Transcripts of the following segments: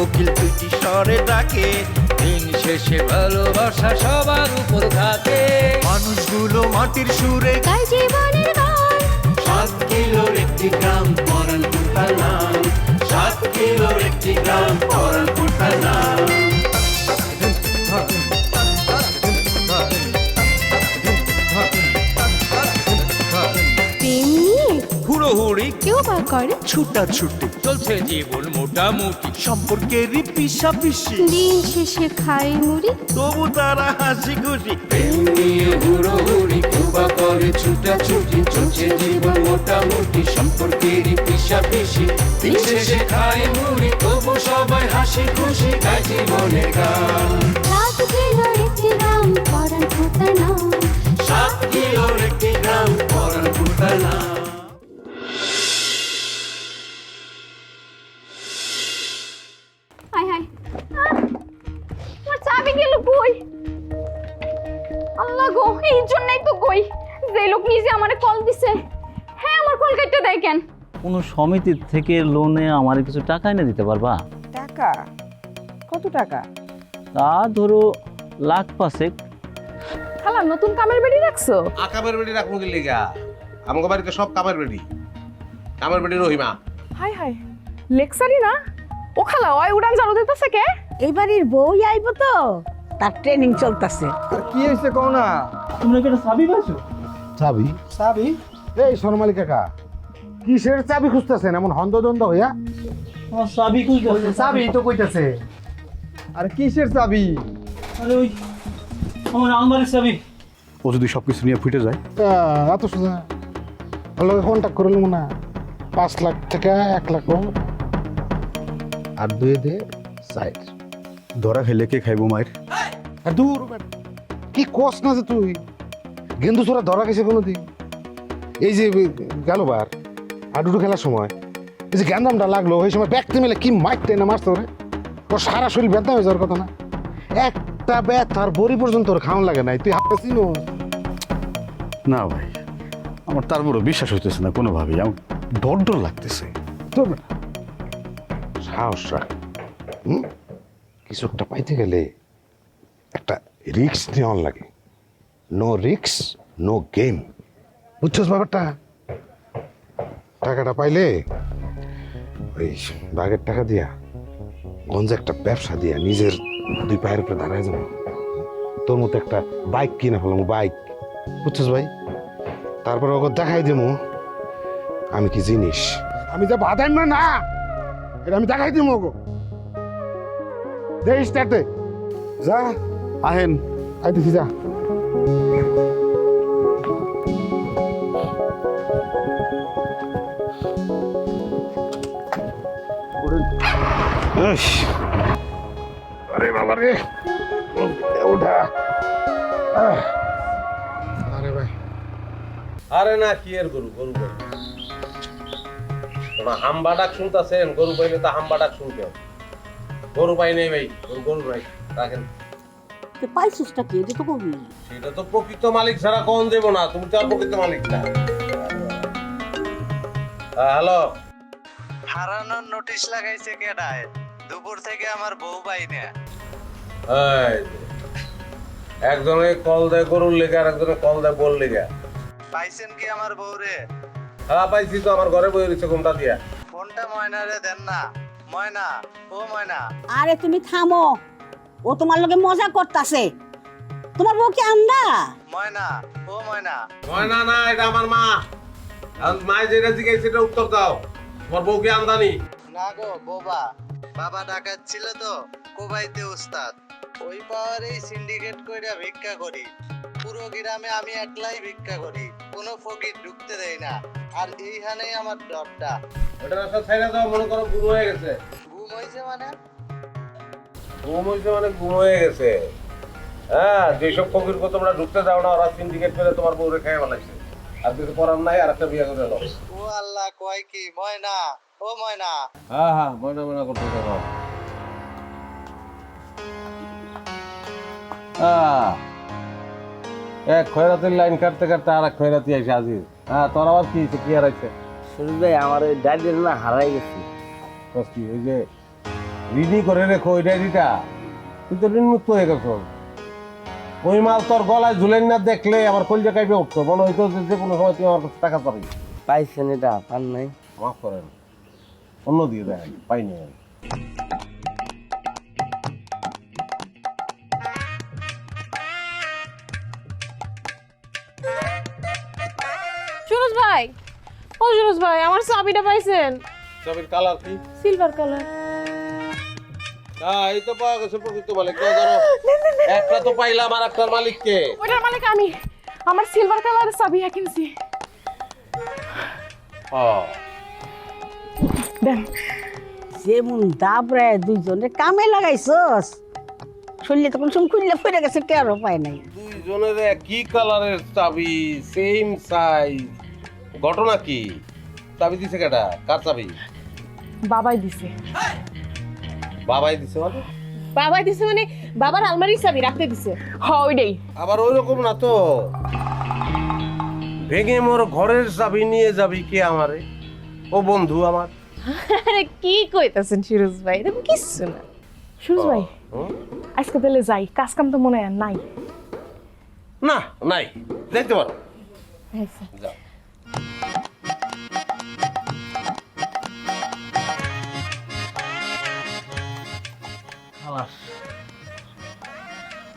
কোকিল দুইটি স্বরে ডাকে। দিন শেষে ভালোবাসা সবার উপর থাকে মানুষগুলো মাটির সুরে গায় জীবনের গান। সাত কিলোর একটি গ্রাম পরান তার নাম। সাত কিলোর একটি গ্রাম পরানপুর বা করে ছুটা ছুটি। চলছে জীবন মোটামুটি। সম্পর্কেরই পিসা পিসি দিন শেষে খাই মুড়ি। তবু তারা হাসি খুশি। প্রেম নিয়ে হুড়োহুড়ি কুবা করে ছুটাছুটি চলছে জীবন মোটামুটি সম্পর্কেরই পিসা পিসি দিন শেষে খায় মুড়ি তবু সবাই হাসি খুশি গায় জীবনের গান। একটি গ্রাম সাত কিলোর একটি গ্রাম পরানপুর তার আমার গেল কই? আল্লাহ গো এই জন্যই তো কই। যে লোক নিজে আমারে কল দিছে হ্যাঁ আমার কল কেটে দেয় কেন? কোনো সমিতির থেকে লোনে আমার কিছু টাকা এনে দিতে পারবা? টাকা? কত টাকা? তা ধরো লাখ পাঁচেক। খালা নতুন কামের বেড়ি রাখছো? আকামের বেড়ি রাখব কি লিগা? আমাকে বাড়িতে সব কামের বেড়ি। কামের বেড়ি রহিমা। হাই হাই লেকচারি না? ও খালা ওই উড়ান জানো দিতেছে কে? এই বাড়ির বউ আইব তো? তার ট্রেনিং চলতেছে। আর কি হয়েছে কও না? তোমরা কি একটা চাবি পাইছো? চাবি? চাবি? এই সোনমালি কাকা কিসের চাবি খুঁজতেছেন? এমন হন্দদন্দ হইয়া? আমার চাবি খুঁজতে চাবি তো কইতাছে। আর কিসের চাবি? আরে ওই আমার আলমারির চাবি। ও যদি সবকিছু নিয়ে ফুটে যায়? এত সোজা। ভালো কন্ট্যাক্ট করে নেব না। পাঁচ লাখ টাকা এক লাখ কম আর দুয়ে দে সাইড ধরা খেলে কে খাইবো মায়ের? আর দূর কি কস না যে তুই? গেন্দু ছোড়া ধরা গেছে কোনো দিন এই যে গেল বার আডুডু খেলার সময়। এই যে গ্যান্দামটা লাগল ওই সময় ব্যক্তি মিলে কি মারতে না মারতে ওরে? ওর সারা শরীর ব্যথা হয়ে যাওয়ার কথা না? একটা ব্যথার বড়ি পর্যন্ত ওর খাওয়ান লাগে নাই। তুই হাতে চিনো না ভাই আমার তার বড় বিশ্বাস হইতেছে না কোনোভাবেই। আমার ডর ডর লাগতেছে। তোর সাহস রাখ। হুম? কিছু একটা পাইতে গেলে একটা রিক্স নেওয়ার লাগে। নো রিক্স নো গেম বুঝছস ব্যাপারটা? টাকাটা পাইলে ওই বাগের টাকা দিয়া, গঞ্জে একটা ব্যবসা দিয়া নিজের দুই পায়ের উপরে দাঁড়ায় যাব। তোর মতো একটা বাইক কিনে ফেলাম বাইক বুঝছস ভাই? তারপরে ওকে দেখাই দেবো আমি কি জিনিস। আমি যা বাদাম না না। এটা আমি দেখাই দিব ওগো দে স্টার্ট দে। যা। আহেন। আইতেছি যা। আরে বাবা রে। ওঠা। আরে ভাই। আরে না কি এর গরু? গরু গরু হাম্বা ডাক শুনতাছেন গরু পাইলে তো হাম্বা ডাক শুনতে হবে। গরু পাই নেই ভাই গরু রাখেন। পাইছিসটা কি? এটা তো কবি। সেটা তো প্রকৃত মালিক ছাড়া কোন দেবো না তুমি তো আর প্রকৃত মালিক না। হ্যালো। হারানোর নোটিশ লাগাইছে কেডায় দুপুর থেকে আমার বউ পাই না। এই একজনে কল দেয় গরুর লেগে আর একজনে কল দেয় বল লেগে। পাইছেন কি আমার বউ রে হ্যাঁ পাইছি তো আমার ঘরে বই রয়েছে কোনটা দিয়া? ফোনটা ময়না রে দেন না। ময়না ও ময়না। আরে তুমি থামো। ও তোমার লগে মজা করতাছে। তোমার বউ কি আন্দা ময়না ও ময়না। ময়না না এটা আমার মা। আর মায় যেটা জিজ্ঞেস সেটা উত্তর দাও। তোমার বউ কি আমদানি না গো বোবা বাবা ডাকাত ছিল তো কোবাইতে উস্তাদ ওই পাওয়ারেই সিন্ডিকেট কইরা ভিক্ষা করি। পুরো গ্রামে আমি একলাই ভিক্ষা করি কোনো ফকির ঢুকতে দেয় না। আর এইখানেই আমার ডরটা ওটা রাস্তা ছাইড়া দাও মনে করো ঘুম হয়ে গেছে। ঘুম হয়েছে মানে? ঘুম হয়েছে মানে ঘুম হয়ে গেছে। হ্যাঁ যেসব ফকির কো তোমরা ঢুকতে দাও না ওরা সিন্ডিকেট করে তোমার বউরে খেয়ে ফেলাইছে। আর কিছু করার নাই আর একটা বিয়ে করে নাও। ও আল্লাহ কয় কি? ময়না? ও ময়না? হ্যাঁ হ্যাঁ ময়না ময়না করতে থাকো এক খয়রাতির লাইন কাটতে কাটতে আর এক খয়রাতি আইসে আজিজ হ্যাঁ তোর আবার কি হয়েছে? কি আর আছে সুরজ ভাই আমার ওই ডাইরিটা না হারাই গেছে। কষ্টি ওই যে রিডি করে রেখো ওই ডায়েরিটা। তুই তো ঋণমুক্ত হয়ে গেছো। ওই মাল তোর গলায় ঝুলেন না দেখলে আমার কলজা কাইপে উঠতো। মনে হইতো যে কোনো সময় তুই আমার কাছে টাকা পাবি। পাইছেন এটা পান নাই। মাফ করেন। অন্য দিয়ে দেয় পাইনি আমি ভাই? ও সুরজ ভাই আমার চাবিটা পাইছেন। ছবির কালার কি? সিলভার কালার হ্যাঁ এই তো পাওয়া গেছে প্রকৃত মালিক কেউ ধরো। একটা তো পাইলাম আর একটার মালিককে। ওইটার মালিক আমি। আমার সিলভার কালারের চাবি কিনছি। হ্যাঁ দেন। যেমন দাবরে দুইজনে কামে লাগাইছস শরীরে তখন সব খুললে পড়ে গেছে টেরও পায় নাই। দুইজনের কি কালারের চাবি? সেম সাইজ ঘটনা কি? চাবি দিছে কেটা কার চাবি? বাবাই দিছে। বাবাই দিছে মানে? বাবাই দিছে মানে বাবার আলমারির চাবি রাখতে দিছে। হ ওইটাই। আবার ওই রকম না তো? ভেঙে মোর ঘরের চাবি নিয়ে যাবি কে আমারে? ও বন্ধু আমার। আরে কি কইতাছেন সুরজ ভাই? এরকম কিচ্ছু না। সুরজ ভাই? আজকে তাহলে যাই। কাজ কাম তো মনে হয় নাই। না নাই। যাইতে পারো। আচ্ছা যাও।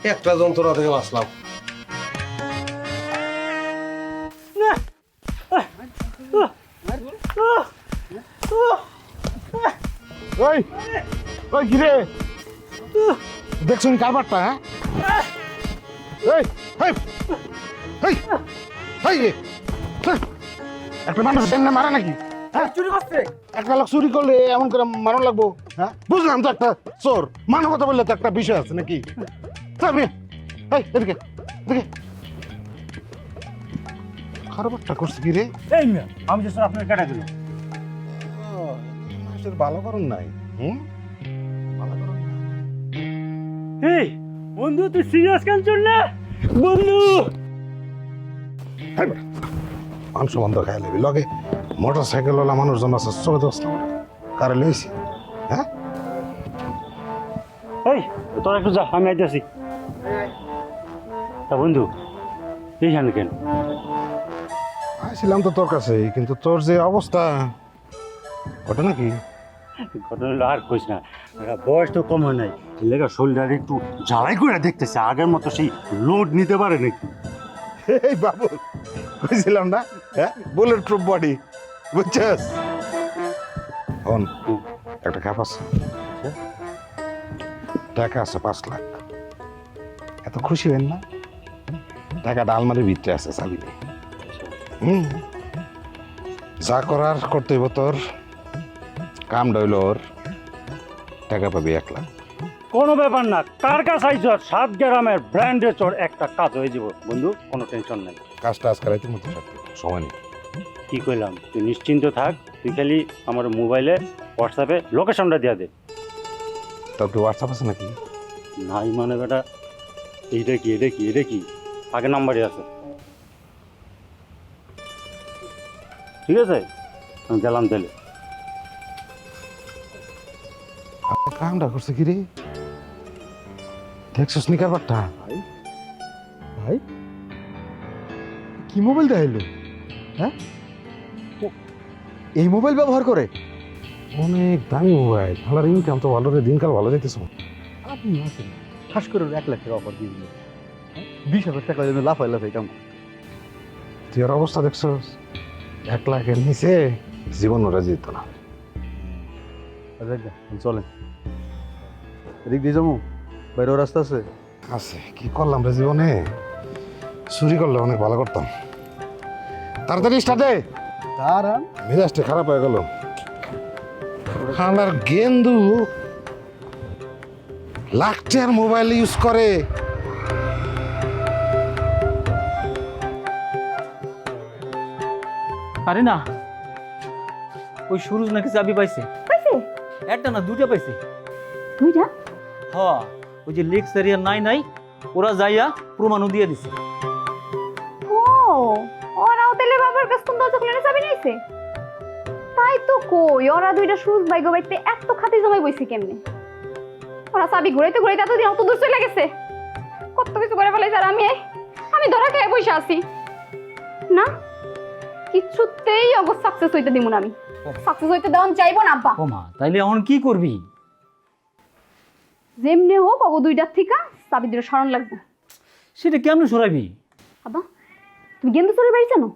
একটা যন্ত্রণা থেকে বাঁচলাম। ওই ওই ঘিরে দেখছুন কারবারটা হ্যাঁ? এই রে। একটা মানুষ এমনি মারা নাকি হ্যাঁ? চুরি করছে। একটা লোক চুরি করলে এমন করে মারণ লাগবো হ্যাঁ? বুঝলাম তো একটা চোর। মানবতা বললে তো একটা বিষয় আছে নাকি? তবে এই এদিকে এদিকে। কারবারটা করছে কি রে? এই মিয়া আমি যে আপনার কেটে দিল মানুষের ভালো করুন নাই। হুম? ভালো করুন এই বন্ধু তুই সিরিয়াস কেন চললে বন্ধু! মাংস বন্ধ খাই লেবি লগে মোটর সাইকেল ওলা মানুষজন আছে চলে দোষ না কারে লইছি? হ্যাঁ? এই তোরা একটু যা আমি আইতেছি। তা বন্ধু এইখানে কেন? আসছিলাম তো তোর কাছে কিন্তু তোর যে অবস্থা ওটা নাকি ঘটনা আর কইস না বয়স তো কম হয় নাই লেগা শরীরটা একটু জ্বালাই করে দেখতেছে আগের মতো সেই লোড নিতে পারে নাকি এই বাবু কইছিলাম না হ্যাঁ? বুলেট প্রুফ বডি বুঝছস? হন একটা খাপ আছে। টাকা আছে পাঁচ লাখ। এত খুশি হবেন না? টাকাটা আলমারির ভিতরে আছে চাবি নেই হুম। যা করার করতে হইব তোর। কাম ডইল ওর। টাকা পাবি এক লাখ। কোনো ব্যাপার না। কার কাছে আইছ সাত গ্রামের ব্র্যান্ডের চোর একটা কাজ হয়ে যাব। বন্ধু কোনো টেনশন নাই। কাজটা আজকে রাইতের মধ্যে সারতে সময় নেই। কি কইলাম? তুই নিশ্চিন্ত থাক। তুই খালি আমার মোবাইলে হোয়াটসঅ্যাপে লোকেশনটা দিয়ে দে। তোর হোয়াটসঅ্যাপ আছে নাকি? নাই মানে বেটা। এইটা কি এটা কি এটা কি? আগে নাম্বারই আছে। ঠিক আছে? আমি গেলাম তাহলে। কামটা করছে কি রে? দেখছ স্নিকার বাট্টা ভাই ভাই। কি মোবাইল দেখাইলো হ্যাঁ? এই মোবাইল ব্যবহার করে? অনেক দামি মোবাইল। ভালো ইনকাম তো ভালো রে দিনকাল ভালো যাইতেছ। আপনি আসেন। ঠাস করে এক লাখ টাকা অফার দিয়ে দিল বিশ হাজার টাকা যেন লাফাই লাফাই কাম। তুই ওর অবস্থা দেখছ? এক লাখের নিচে জীবন ওরা যেত না। আচ্ছা আচ্ছা, চলেন। এদিক দিয়ে যাব? বাইরেও রাস্তা আছে? আছে কি করলাম রে জীবনে? চুরি করলে অনেক ভালো করতাম। তাড়াতাড়ি স্টার্টে দাঁড়ান। মেজাজটা খারাপ হয়ে গেল। আমার গেন্দু লাখ মোবাইল ইউজ করে। আরে না। ওই সুরজ নাকি চাবি পাইছে? পাইছে? একটা না দুটা পাইছে? দুইটা? হ ওই যে লেক সেরিয়া নাই নাই ওরা যাইয়া প্রমাণও দিয়ে দিছে। ও ওরাও তাহলে বাবার কাছ থেকে দরজা খুলে চাবি নিয়েছে তাই তো কই ওরা দুইটা সুজ বাইগো বাইতে এত খাতি জমাই বইছে কেমনে? ওরা চাবি ঘুরাইতে ঘুরাইতে এতদিন অত দূর চলে গেছে। কত কিছু করে ফেলাইছে আর আমি আমি ধরা খেয়ে বসে আছি। না? কিচ্ছুতেই অগর সাকসেস হইতে দিব না আমি। সাকসেস হইতে দেওয়ান চাইব না আব্বা। ও মা তাইলে এখন কি করবি? যেমনে হোক অগো দুইটার থেকে চাবি দুটো স্মরণ লাগবে। সেটা কেমন সরাবি? আব্বা তুমি গেন্দু চোরের বাড়ি জানো?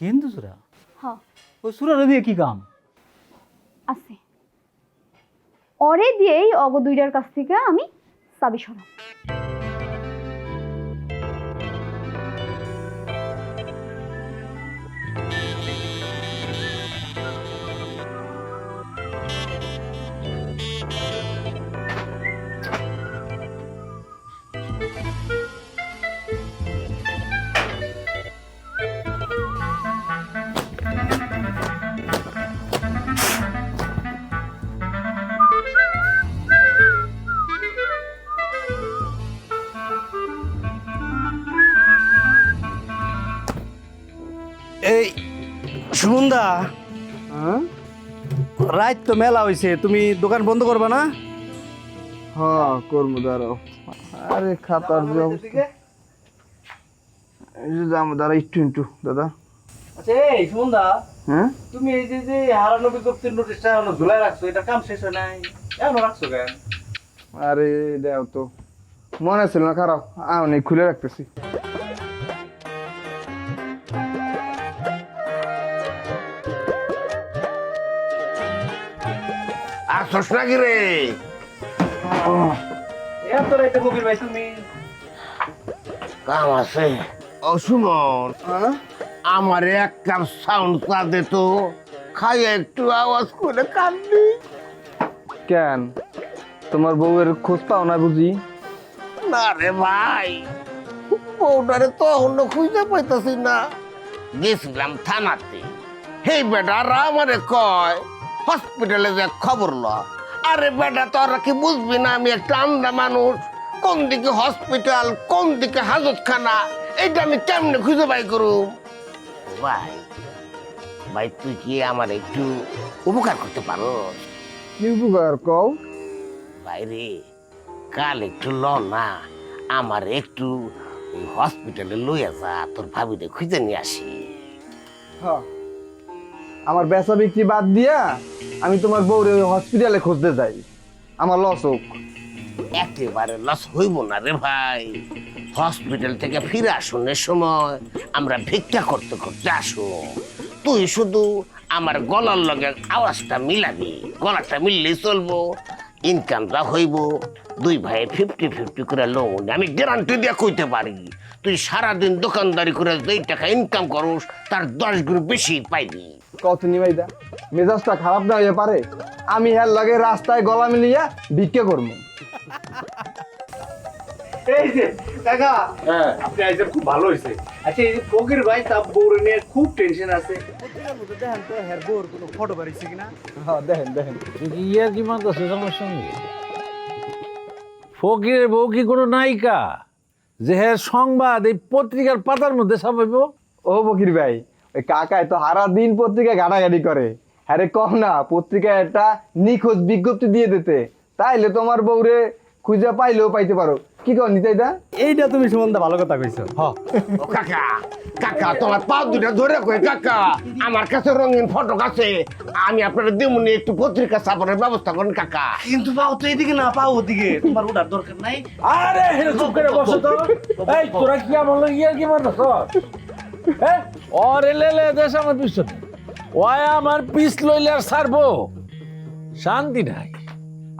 কিন্তু সুরা হ্যাঁ ও সুরারে দিয়ে কি কাম? আছে। অরে দিয়েই অগ দুইটার কাছ থেকে আমি চাবি সরাম রাত তো মেলা হইছে তুমি দোকান বন্ধ করবা না? হ্যাঁ করব দাঁড়াও। আরে খাতার যে অবস্থা। এই যে দাম দাঁড়া একটু একটু দাদা। আচ্ছা এই হ্যাঁ? তুমি এই যে যে হারানো বিজ্ঞপ্তির নোটিশটা এখনও ঝুলাই রাখছো এটা কাম শেষ হয় নাই। এখনও রাখছো কেন? আরে দেও তো। মনে ছিল না খারাপ। আমি খুলে রাখতেছি। আসছ নাকি রে? এত রাইতে কবির ভাই তুমি কাম আছে। ও সুমন আমার এক কাপ সাউন্ড চা দে তো। খাই একটু আওয়াজ করে কাঁদবি কেন? তোমার বউয়ের খোঁজ পাও না বুঝি? না রে ভাই বউটারে তো অন্য খুঁজে পাইতাছি না। গেছিলাম থানাতে। হেই বেটারা আমারে কয় হসপিটালে যে খবর ল। আরে বেটা তোরা কি বুঝবি না আমি একটা আন্দা মানুষ? কোন দিকে হসপিটাল কোন দিকে হাজতখানা? এইটা আমি কেমনে খুঁজে বাই করুম? ভাই ভাই তুই কি আমার একটু উপকার করতে পারো কি উপকার কও? বাইরে কাল একটু ল না আমার একটু হসপিটালে লইয়া যা তোর ভাবিরে খুঁজে নিয়ে আসি। হ্যাঁ। আমার বেচা বিক্রি বাদ দিয়া আমি তোমার বউরে হসপিটালে খুঁজতে যাই। আমার লস হোক। একেবারে লস হইব না রে ভাই। হসপিটাল থেকে ফিরে আসনের সময় আমরা ভিক্ষা করতে করতে আসো। তুই শুধু আমার গলার লগে আওয়াজটা মিলাবি। গলাটা মিললেই চলবো। ইনকামটা হইব। দুই ভাই ফিফটি ফিফটি করে লোন আমি গ্যারান্টি দিয়ে কইতে পারি। তুই সারাদিন দোকানদারি করে যেই টাকা ইনকাম করস তার দশ গুণ বেশি পাইবি। কত নিবাইদা মেজাজটা খারাপ না হয়ে পারে? আমি হ্যার লগে রাস্তায় গলা মিলিয়া ভিক্ষে করব। এই যে কাকা আপনি আইসেন খুব ভালো হয়েছে আচ্ছা এই যে ফকির ভাই তার বউর নিয়ে খুব টেনশন আছে। হ্যাঁ দেখেন দেখেন। ইয়ার কি মাত্র সঙ্গে? ফকিরের বউ কি কোনো নায়িকা? যে হ্যাঁ সংবাদ এই পত্রিকার পাতার মধ্যে ছাপাইব ও বকির ভাই, ওই কাকায় তো হারা দিন পত্রিকায় ঘাটাঘাটি করে। আরে কম না, পত্রিকায় একটা নিখোঁজ বিজ্ঞপ্তি দিয়ে দিতে। তাইলে তোমার বউরে খুঁজে পাইলেও পাইতে পারো। কি কর নিতাইদা এইটা তুমি সুমন্দা ভালো কথা কইছো। ও কাকা কাকা তোমার পা দুটা ধরে কই কাকা। আমার কাছে রঙিন ফটো আছে। আমি আপনার দেমুনি একটু পত্রিকা ছাপানোর ব্যবস্থা করেন কাকা। কিন্তু পাও তো এদিকে না পাও ওদিকে। তোমার ওটার দরকার নাই। আরে চুপ করে বসো তো। এই তোরা কি আমার ইয়ার কি মারছ হ্যাঁ ওর এলেলে দেশ আমার পিছনে। ওই আমার পিস লইলে আর ছাড়বো। শান্তি নাই।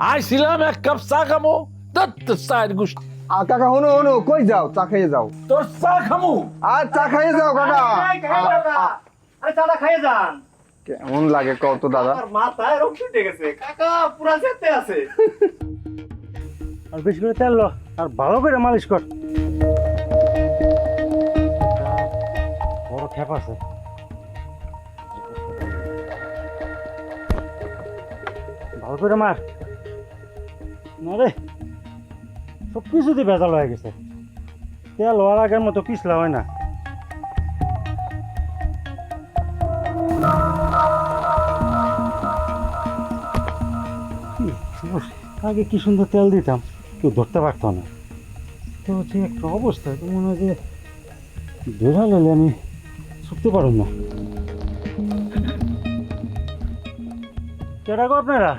আইছিলাম এক কাপ চা খামো। তত্ত চায়ের গুষ্টি আর কাকা হনো হনো কই যাও? চা খাইয়ে যাও। তোর চা খামু। আর চা খাইয়ে যাও কাকা। আরে চাটা খাইয়ে যান। কেমন লাগে কত দাদা? মাথায় রোগ ছুটে গেছে। কাকা পুরা যেতে আছে। আর বেশি করে তেল ল আর ভালো করে মালিশ কর। বড় খ্যাপ আছে। ভালো করে মার। না রে। সব কিছুতেই ভেজাল হয়ে গেছে। তেল হওয়ার আগের মতো পিছলা হয় না। আগে কি সুন্দর তেল দিতাম, কেউ ধরতে পারতো না। তো হচ্ছে একটা অবস্থা মনে হয় যে ধরা লইলে আমি ছুটতে পারব না। কেটা গো আপনারা?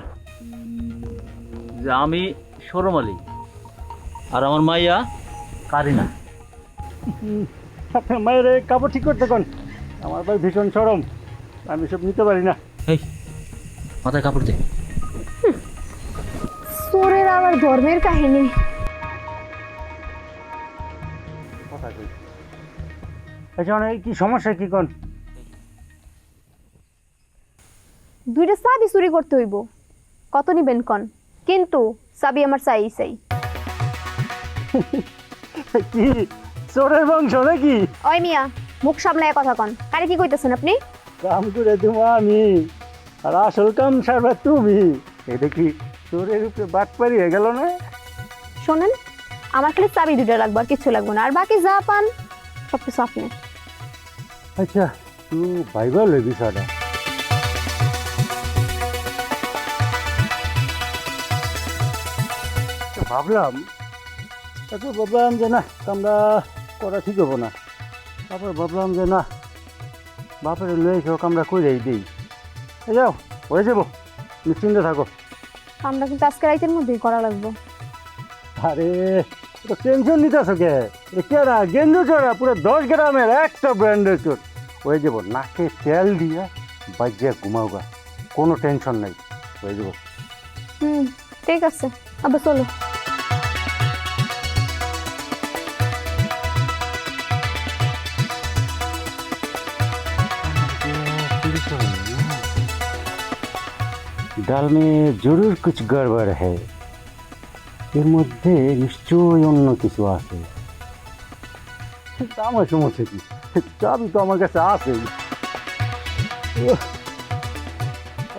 যে আমি সরম আলী। আর আমার মাইয়া কারিনা। আপনার মায়ের এই কাপড় ঠিক করতে কোন? আমার ভাই ভীষণ সরম। আমি সব নিতে পারি না। এই মাথায় কাপড় দে। সোরের আবার ধর্মের কাহিনী। কথা কই। আচ্ছা কি সমস্যা কি কোন? দুইটা চাবি চুরি করতে হইব। কত নিবেন কন? কিন্তু চাবি আমার চাই চাই। কি? চোরের বংশ নাকি? ওই মিয়া মুখ সামলায় কথা কন। কারে কি কইতেছেন আপনি? কাম করে দেবো আমি। আর আসল কাম সারবা তুমি। এটা কি চোরের উপরে বাট পারিয়ে গেল না? শোনেন আমার খালি চাবি দুইটা লাগবে আর কিছু লাগবে না। আর বাকি যা পান সব কিছু আপনি। আচ্ছা তুই ভাইবা বিষয়টা তো ভাবলাম তারপর ভাবলাম যে না কামটা করা ঠিক হব না। তারপর ভাবলাম যে না বাপের লয়ে এসেও কামটা করেই দিই। এই যাও হয়ে যাব। নিশ্চিন্তে থাকো। কামটা কিন্তু আজকে রাইতের মধ্যেই করা লাগবে। আরে তো টেনশন নিতেছো কে? এ কেরা গেন্দু চোরা পুরো দশ গ্রামের একটা ব্র্যান্ডের চোর। হয়ে যাব নাকে তেল দিয়ে বাজিয়া ঘুমাওগা কোনো টেনশন নেই। হয়ে যাব। হুম ঠিক আছে। আবার চলো। ডাল মে জরুর কুছ গড়বড় হ্যাঁ এর মধ্যে নিশ্চয়ই অন্য কিছু আছে আমার সমস্যা কি চাবি তো আমার কাছে আছে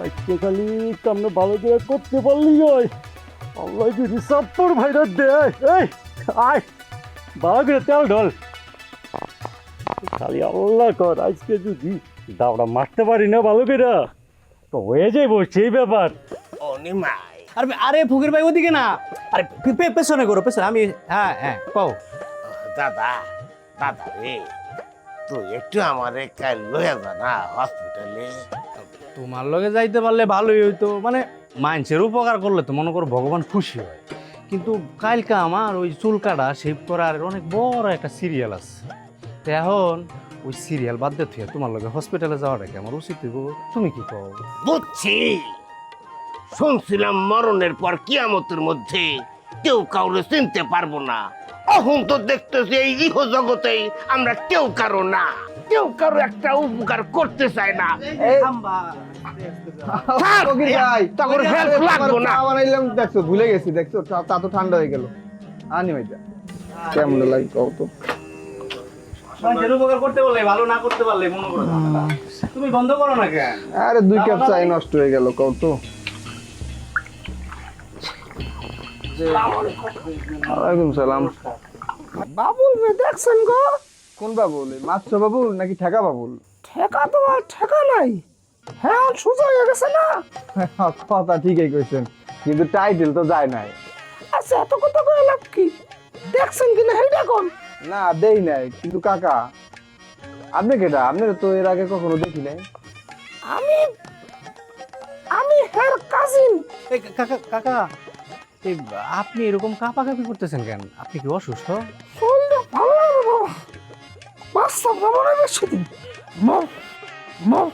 আজকে খালি কামনে ভালো করে করতে পারলি ওই আল্লাহ যদি সাপ্পর ভাইরা দেয় এই আয় ভালো করে তেল ঢল খালি আল্লাহ কর আজকে যদি দাওড়া মারতে পারি না ভালো করে তো হয়ে যাইব সেই ব্যাপার। আরে আরে ফকির ভাই ওদিকে না। আরে পেছনে করো পেছনে। আমি হ্যাঁ হ্যাঁ কও। দাদা দাদা রে তুই একটু আমারে কাল লয়ে যা না হসপিটালে। তোমার লগে যাইতে পারলে ভালোই হইতো। মানে মানুষের উপকার করলে তো মনে করো ভগবান খুশি হয়। কিন্তু কালকে আমার ওই চুল কাটা শেভ করার অনেক বড় একটা সিরিয়াল আছে। এখন ওই সিরিয়াল বাদ দিয়ে থুয়ে তোমার লগে হসপিটালে যাওয়াটা কি আমার উচিত হইব। তুমি কি কও? বুঝছি। শুনছিলাম মরণের পর কিয়ামতের মধ্যে কেউ কাউরে চিনতে পারব না। অহং তো দেখতেছি এই ইহ জগতেই আমরা কেউ কারও না। কেউ কারও একটা উপকার করতে চায় না। তখন লাগবো না। দেখছ ভুলে গেছি দেখছ চা চা তো ঠান্ডা হয়ে গেল। আনি ভাইটা কেমন লাগে কও তো? মানুষের উপকার করতে বললে ভালো না করতে পারলে মনে করো তুমি বন্ধ করো না কেন? আরে দুই কাপ চাই নষ্ট হয়ে গেল কও তো। ওয়ালাইকুম সালাম। বাবুল দেখছেন গো? কোন বাবুল? মাছছো বাবুল নাকি ঠেকা বাবুল? ঠেকা তো আর ঠেকা নাই। হ্যাঁ সোজা হয়ে গেছে না? কথা ঠিকই কইছেন কিন্তু টাইটেল তো যায় নাই। আচ্ছা এত কথা কয়ে লাভ কি? দেখছেন কিনা হেইটা কোন? না দেই নাই কিন্তু কাকা আপনি কেটা আপনার তো এর আগে কখনো দেখি নাই। আমি আমি হের কাজিন এই কাকা কাকা এই আপনি এরকম কাঁপাকাঁপি করতেছেন কেন? আপনি কি অসুস্থ? শরীরটা ভালো লাগে বাবা। বাচ্চা বাবা না বেশি দিন মর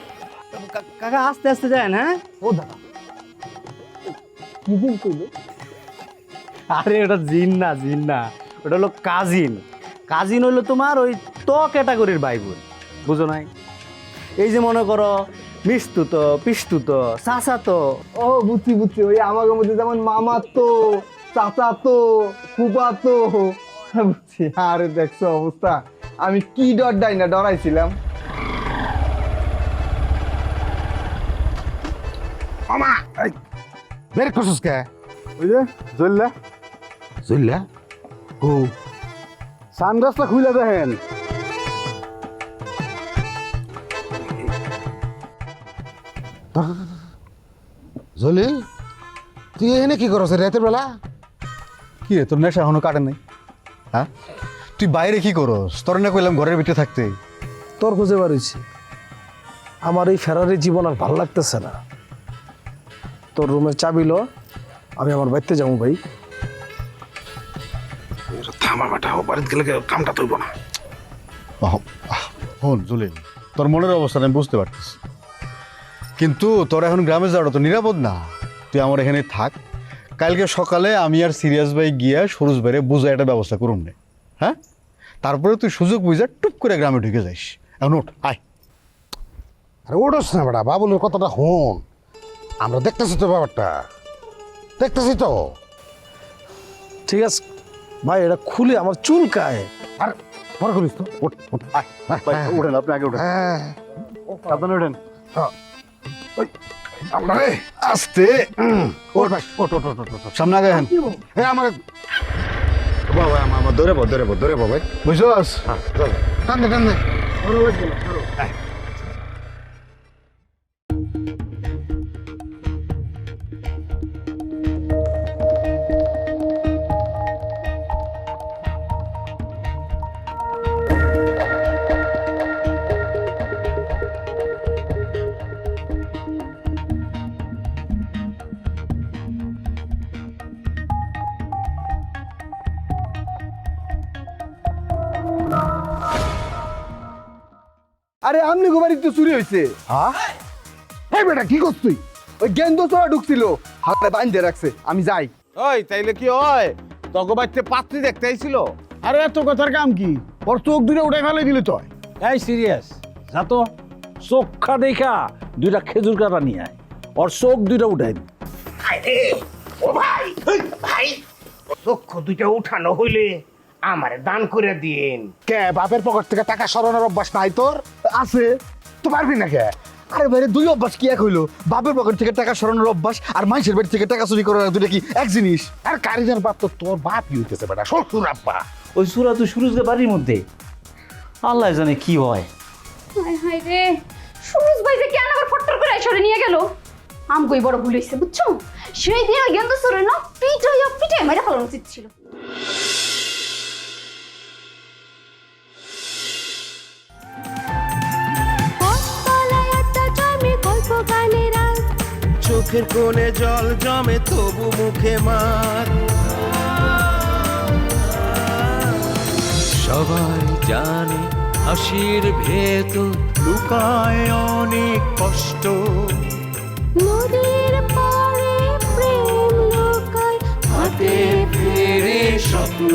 কাকা আস্তে আস্তে যান হ্যাঁ? ও দাদা কি জিন কইলো? আরে ওটা জিন না জিন না। ওটা হলো কাজিন কাজিন হলো তোমার ওই ত ক্যাটাগরির ভাই বোন বুঝো নাই? এই যে মনে করো মিস্তু তো পিস্তু তো চাচা তো। ও বুঝছি বুঝছি ওই আমাকে মধ্যে যেমন মামা তো চাচা তো ফুপা তো বুঝছি। আরে দেখছ অবস্থা আমি কি ডর ডাই না ডরাইছিলাম। মামা! বের করছিস কে? ওই যে জ্বললা চললা ও সানগ্লাসটা খুলে দেখেন। জলি তুই এনে কি করছ রাতের বেলা? কি রে তোর নেশা এখনও কাটে নাই? হ্যাঁ? তুই বাইরে কি করস? তোর না কইলাম ঘরের ভিতরে থাকতে। তোর খুঁজে বাড়িছি আমার এই ফেরারি জীবন আর ভালো লাগতেছে না। তোর রুমের চাবি লো আমি আমার বাড়িতে যাব ভাই। বাড়িতে গেলে কামটা তুইব না। হন জুলিন তোর মনের অবস্থা আমি বুঝতে পারতেছি। কিন্তু তোর এখন গ্রামে যাওয়াটা তো নিরাপদ না। তুই আমার এখানে থাক। কালকে সকালে আমি আর সিরিয়াস ভাই গিয়া সরুজ বাইরে বুঝা একটা ব্যবস্থা করুন নে। হ্যাঁ? তারপরে তুই সুযোগ বুঝা টুপ করে গ্রামে ঢুকে যাইস। এখন ওঠ আয়। আরে ওঠোস না বেটা বাবুলের কথাটা হন আমরা দেখতেছি তো ব্যাপারটা। দেখতেছি তো। ঠিক আছে। ভাই এটা খুলে আমার চুলকায় আর পরে করিস তো। ওঠ ওঠ আয় ভাই, ওঠেন আপনি আগে ওঠেন হ্যাঁ। সাবধানে ওঠেন আমরা রে আস্তে। উম, ওঠ। ভাই ওঠ ওঠ ওঠ ওঠ, ওঠ। সামনে আগে হেন এ আমার বাবা আমার ধরে বো ধরে বো ধরে বো ভাই বুঝছস টান দে টান দে। আরে আমনি গোবারি তো চুরি হয়েছে হ্যাঁ? এই বেটা কি করছ তুই? ওই গেন্দ চোরা ঢুকছিল হাতে বান্ধে রাখছে আমি যাই। ওই তাইলে কি হয়? তগো বাচ্চা পাত্রী দেখতে আইছিল? আরে এত কথার কাম কি? ওর চোখ দুটো উঠে ফেলে দিলি তো এই সিরিয়াস যা তো। চোখা দেখা দুইটা খেজুর কাটা নিয়ে আয়। ওর চোখ দুইটা উঠাই দি। ও ভাই ভাই চক্ষু দুইটা উঠানো হইলে আমারে দান করে দিন কে বাপের পকেট থেকে টাকা সরানোর অভ্যাস নাই তোর? আছে তো পারবি না কে? আরে বাইরে দুই অভ্যাস কি এক হইল? বাপের পকেট থেকে টাকা সরানোর অভ্যাস আর মাইসের বাড়ি থেকে টাকা চুরি করার দুটো কি এক জিনিস? আর কারিজের বাপ তো তোর বাপ হইতেছে বেটা শ্বশুর আব্বা। ওই সুরা তো সুরজকে বাড়ির মধ্যে? আল্লাহ জানে কি হয়। হায় হায় রে সুরুজ ভাই যে কেন আবার ফট্টর করে সরে নিয়ে গেল? আমগোই বড় ভুল হয়েছে বুঝছ? সেই দিন গেন্দ সরে না পিটাইয়া পিটাই মেরে ফেলানো উচিত ছিল। চোখের কোণে জল জমে তবু মুখে মার। সবাই জানে হাসির ভেতর লুকায় অনেক কষ্ট। নদীর পাড়ে প্রেম লোকায় হাতে ফেরে স্বপ্ন।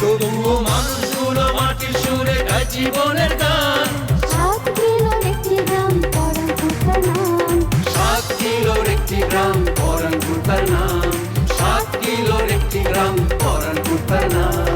তবুও গায় জীবনের গান। সাত কিলোর একটি গ্রাম পরম ভূতার নাম। সাত কিলোর একটি গ্রাম পরম ভূতার নাম। সাত কিলোর একটি গ্রাম পরম ভূতার নাম।